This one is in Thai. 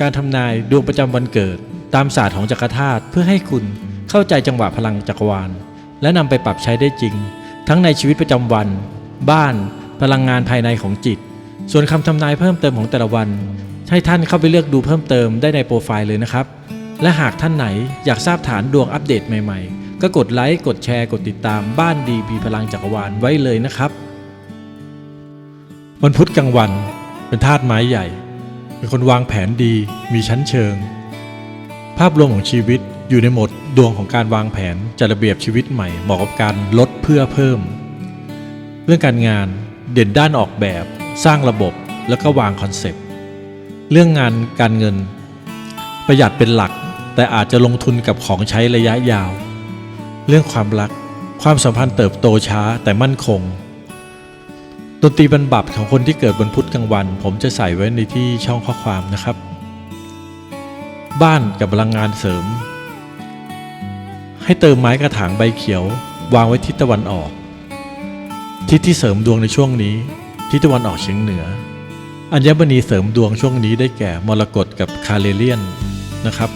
การทำนายดวงประจำวันเกิด ตามศาสตร์ของจักรธาตุเพื่อให้คุณเข้าใจจังหวะพลังจักรวาล และนำไปปรับใช้ได้จริง ทั้งในชีวิตประจำวัน บ้าน พลังงานภายในของจิต ส่วนคำทำนายเพิ่มเติมของแต่ละวัน ให้ท่านเข้าไปเลือกดูเพิ่มเติมได้ในโปรไฟล์เลยนะครับ และหากท่านไหนอยากทราบฐานดวงอัปเดตใหม่ๆ ก็กดไลค์กดแชร์กดติดตามบ้านดีมีพลังจักรวาลไว้เลยนะครับวันพุธกลางวันเป็นธาตุไม้ใหญ่ เป็นคนวางแผนดีมีชั้นเชิง ภาพรวมของชีวิตอยู่ในโหมดดวงของการวางแผนจัดระเบียบชีวิตใหม่เหมาะกับการลดเพื่อเพิ่ม เรื่องการงานเด่นด้านออกแบบ สร้างระบบแล้วก็วางคอนเซปต์เรื่องงานการเงิน ประหยัดเป็นหลัก แต่อาจจะลงทุนกับของใช้ระยะยาว เรื่องความรัก ความสัมพันธ์เติบโตช้าแต่มั่นคง ดนตรีบรรบับของคนที่เกิดบนพุธกลางวัน ผมจะใส่ไว้ในที่ช่องข้อความนะครับ บ้านกับพลังงานเสริม ให้เติมไม้กระถางใบเขียว วางไว้ทิศตะวันออก ทิศที่เสริมดวงในช่วงนี้ ทิศตะวันออกเฉียงเหนือ อัญมณีเสริมดวงช่วงนี้ได้แก่มรกตกับคาเลเลียนนะครับ